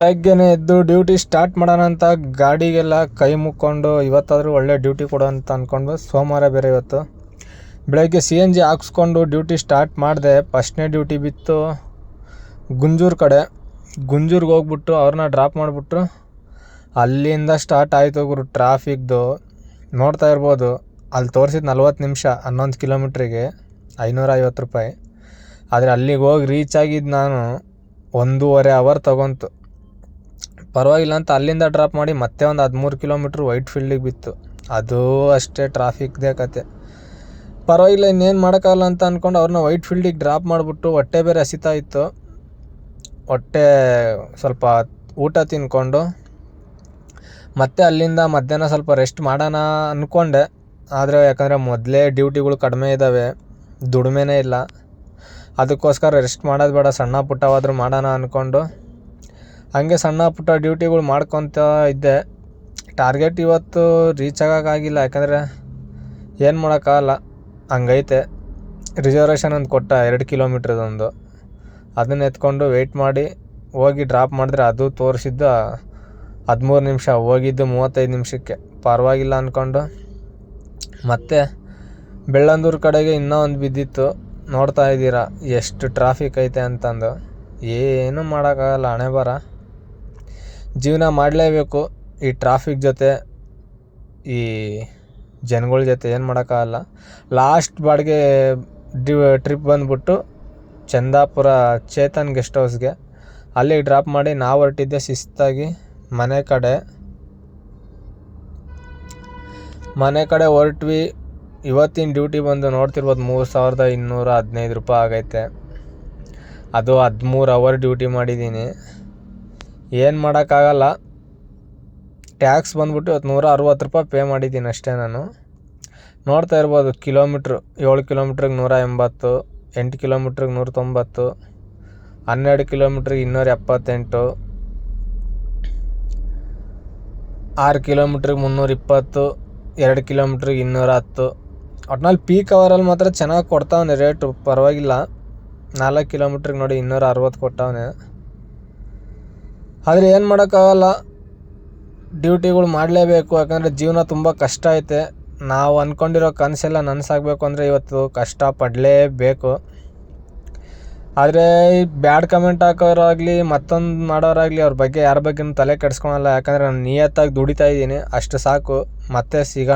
ಬೆಳಗ್ಗೆನೆ ಎದ್ದು duty start ಮಾಡೋಣ ಅಂತ ಗಾಡಿಗೆಲ್ಲ ಕೈ ಮುಕ್ಕೊಂಡು ಇವತ್ತಾದರೂ ಒಳ್ಳೆ ಡ್ಯೂಟಿ ಕೊಡು ಅಂತ ಅಂದ್ಕೊಂಡು ಸೋಮವಾರ ಬೇರೆ ಇವತ್ತು. ಬೆಳಗ್ಗೆ ಸಿ ಎನ್ ಜಿ ಹಾಕ್ಸ್ಕೊಂಡು ಡ್ಯೂಟಿ ಸ್ಟಾರ್ಟ್ ಮಾಡಿದೆ. ಫಸ್ಟ್ನೇ ಡ್ಯೂಟಿ ಬಿತ್ತು ಗುಂಜೂರು ಕಡೆ. ಗುಂಜೂರ್ಗೆ ಹೋಗ್ಬಿಟ್ಟು ಅವ್ರನ್ನ ಡ್ರಾಪ್ ಮಾಡಿಬಿಟ್ರು. ಅಲ್ಲಿಂದ ಸ್ಟಾರ್ಟ್ ಆಯಿತು ಗುರು ಟ್ರಾಫಿಕ್ದು. ನೋಡ್ತಾ ಇರ್ಬೋದು. ಅಲ್ಲಿ ತೋರಿಸಿದ ನಲ್ವತ್ತು ನಿಮಿಷ, ಹನ್ನೊಂದು ಕಿಲೋಮೀಟ್ರಿಗೆ ಐನೂರ ಐವತ್ತು ರೂಪಾಯಿ. ಆದರೆ ಅಲ್ಲಿಗೆ ಹೋಗಿ ರೀಚ್ ಆಗಿದ್ದು ನಾನು ಒಂದೂವರೆ ಅವರ್ ತಗೊಂತು. ಪರವಾಗಿಲ್ಲ ಅಂತ ಅಲ್ಲಿಂದ ಡ್ರಾಪ್ ಮಾಡಿ ಮತ್ತೆ ಒಂದು ಹದಿಮೂರು ಕಿಲೋಮೀಟ್ರ್ ವೈಟ್ ಫೀಲ್ಡಿಗೆ ಬಿತ್ತು. ಅದು ಅಷ್ಟೇ ಟ್ರಾಫಿಕ್ದೇ ಕತೆ. ಪರವಾಗಿಲ್ಲ, ಇನ್ನೇನು ಮಾಡೋಕ್ಕಾಗಲ್ಲ ಅಂತ ಅಂದ್ಕೊಂಡು ಅವ್ರನ್ನ ವೈಟ್ ಫೀಲ್ಡಿಗೆ ಡ್ರಾಪ್ ಮಾಡಿಬಿಟ್ಟು ಹೊಟ್ಟೆ ಬೇರೆ ಹಸಿತಾ ಇತ್ತು. ಹೊಟ್ಟೆ ಸ್ವಲ್ಪ ಊಟ ತಿನ್ಕೊಂಡು ಮತ್ತೆ ಅಲ್ಲಿಂದ ಮಧ್ಯಾಹ್ನ ಸ್ವಲ್ಪ ರೆಸ್ಟ್ ಮಾಡೋಣ ಅಂದ್ಕೊಂಡೆ ಆದರೆ ಯಾಕಂದರೆ ಮೊದಲೇ ಡ್ಯೂಟಿಗಳು ಕಡಿಮೆ ಇದ್ದಾವೆ ದುಡಿಮೆನೇ ಇಲ್ಲ. ಅದಕ್ಕೋಸ್ಕರ ರೆಸ್ಟ್ ಮಾಡೋದು ಬೇಡ, ಸಣ್ಣ ಪುಟ್ಟವಾದರೂ ಮಾಡೋಣ ಅಂದ್ಕೊಂಡು ಹಾಗೆ ಸಣ್ಣ ಪುಟ್ಟ ಡ್ಯೂಟಿಗಳು ಮಾಡ್ಕೊತ ಇದ್ದೆ. ಟಾರ್ಗೆಟ್ ಇವತ್ತು ರೀಚ್ ಆಗೋಕ್ಕಾಗಿಲ್ಲ ಯಾಕಂದರೆ ಏನು ಮಾಡೋಕ್ಕಾಗಲ್ಲ ಹಂಗೈತೆ. ರಿಸರ್ವೇಷನ್ ಒಂದು ಕೊಟ್ಟ, ಎರಡು ಕಿಲೋಮೀಟ್ರದೊಂದು ಅದನ್ನ ಎತ್ಕೊಂಡು ವೆಯ್ಟ್ ಮಾಡಿ, ಹೋಗಿ ಡ್ರಾಪ್ ಮಾಡಿದ್ರೆ ಅದು ತೋರಿಸಿದ್ದು ಹದಿಮೂರು ನಿಮಿಷ, ಹೋಗಿದ್ದು ಮೂವತ್ತೈದು ನಿಮಿಷಕ್ಕೆ. ಪರವಾಗಿಲ್ಲ ಅಂದ್ಕೊಂಡು ಮತ್ತೆ ಬೆಳ್ಳಂದೂರು ಕಡೆಗೆ ಇನ್ನೂ ಒಂದು ಬಿದ್ದಿತ್ತು. ನೋಡ್ತಾ ಇದ್ದೀರಾ, ಎಷ್ಟು ಟ್ರಾಫಿಕ್ ಐತೆ ಅಂತಂದು. ಏನೂ ಮಾಡೋಕ್ಕಾಗಲ್ಲ ಹಣೆ ಬರ ಜೀವನ ಮಾಡಲೇಬೇಕು. ಈ ಟ್ರಾಫಿಕ್ ಜೊತೆ, ಈ ಜನಗಳ ಜೊತೆ ಏನು ಮಾಡೋಕ್ಕಾಗಲ್ಲ. ಲಾಸ್ಟ್ ಬಾಡಿಗೆ ಡಿ ಟ್ರಿಪ್ ಬಂದ್ಬಿಟ್ಟು ಚಂದಾಪುರ ಚೇತನ್ ಗೆಸ್ಟ್ ಹೌಸ್ಗೆ ಅಲ್ಲಿಗೆ ಡ್ರಾಪ್ ಮಾಡಿ ನಾವು ಹೊರಟಿದ್ದೆ ಶಿಸ್ತಾಗಿ. ಮನೆ ಕಡೆ ಮನೆ ಕಡೆ ಹೊರಟ್ವಿ. ಇವತ್ತಿನ ಡ್ಯೂಟಿ ಬಂದು ನೋಡ್ತಿರ್ಬೋದು ಮೂರು ಸಾವಿರದ ಇನ್ನೂರ ಹದಿನೈದು ರೂಪಾಯಿ ಆಗೈತೆ. ಅದು ಹದಿಮೂರು ಅವರ್ ಡ್ಯೂಟಿ ಮಾಡಿದ್ದೀನಿ ಏನು ಮಾಡೋಕ್ಕಾಗಲ್ಲ. ಟ್ಯಾಕ್ಸ್ ಬಂದ್ಬಿಟ್ಟು ಇವತ್ತು ನೂರ ಅರವತ್ತು ರೂಪಾಯಿ ಪೇ ಮಾಡಿದ್ದೀನಿ ಅಷ್ಟೇ ನಾನು. ನೋಡ್ತಾ ಇರ್ಬೋದು, ಕಿಲೋಮೀಟ್ರು, ಏಳು ಕಿಲೋಮೀಟ್ರಿಗೆ ನೂರ ಎಂಬತ್ತು, ಎಂಟು ಕಿಲೋಮೀಟ್ರಿಗೆ ನೂರ ತೊಂಬತ್ತು, ಹನ್ನೆರಡು ಕಿಲೋಮೀಟ್ರಿಗೆ ಇನ್ನೂರ ಎಪ್ಪತ್ತೆಂಟು, ಆರು ಕಿಲೋಮೀಟ್ರಿಗೆ ಮುನ್ನೂರ ಇಪ್ಪತ್ತು, ಎರಡು ಕಿಲೋಮೀಟ್ರಿಗೆ ಇನ್ನೂರ ಹತ್ತು. ಒಟ್ನಲ್ಲಿ ಪೀಕ್ ಅವರಲ್ಲಿ ಮಾತ್ರ ಚೆನ್ನಾಗಿ ಕೊಡ್ತಾವನೆ ರೇಟು ಪರವಾಗಿಲ್ಲ. ನಾಲ್ಕು ಕಿಲೋಮೀಟ್ರಿಗೆ ನೋಡಿ ಇನ್ನೂರ ಅರವತ್ತು ಕೊಟ್ಟವನೆ. ಆದರೆ ಏನು ಮಾಡೋಕ್ಕಾಗಲ್ಲ. ಡ್ಯೂಟಿಗಳು ಮಾಡಲೇಬೇಕು. ಯಾಕಂದರೆ ಜೀವನ ತುಂಬ ಕಷ್ಟ ಐತೆ. ನಾವು ಅಂದ್ಕೊಂಡಿರೋ ಕನಸೆಲ್ಲ ನನಸಾಗಬೇಕು ಅಂದರೆ ಇವತ್ತು ಕಷ್ಟ ಪಡಲೇಬೇಕು. ಆದರೆ ಬ್ಯಾಡ್ ಕಮೆಂಟ್ ಹಾಕೋರಾಗಲಿ, ಮತ್ತೊಂದು ಮಾಡೋರಾಗಲಿ ಅವ್ರ ಬಗ್ಗೆ ಯಾರ ಬಗ್ಗೆನೂ ತಲೆ ಕೆಡಿಸ್ಕೊಳಲ್ಲ. ಯಾಕಂದರೆ ನಾನು ನಿಯತ್ತಾಗಿ ದುಡಿತಾ ಇದ್ದೀನಿ. ಅಷ್ಟು ಸಾಕು. ಮತ್ತೆ ಸಿಗೋಣ.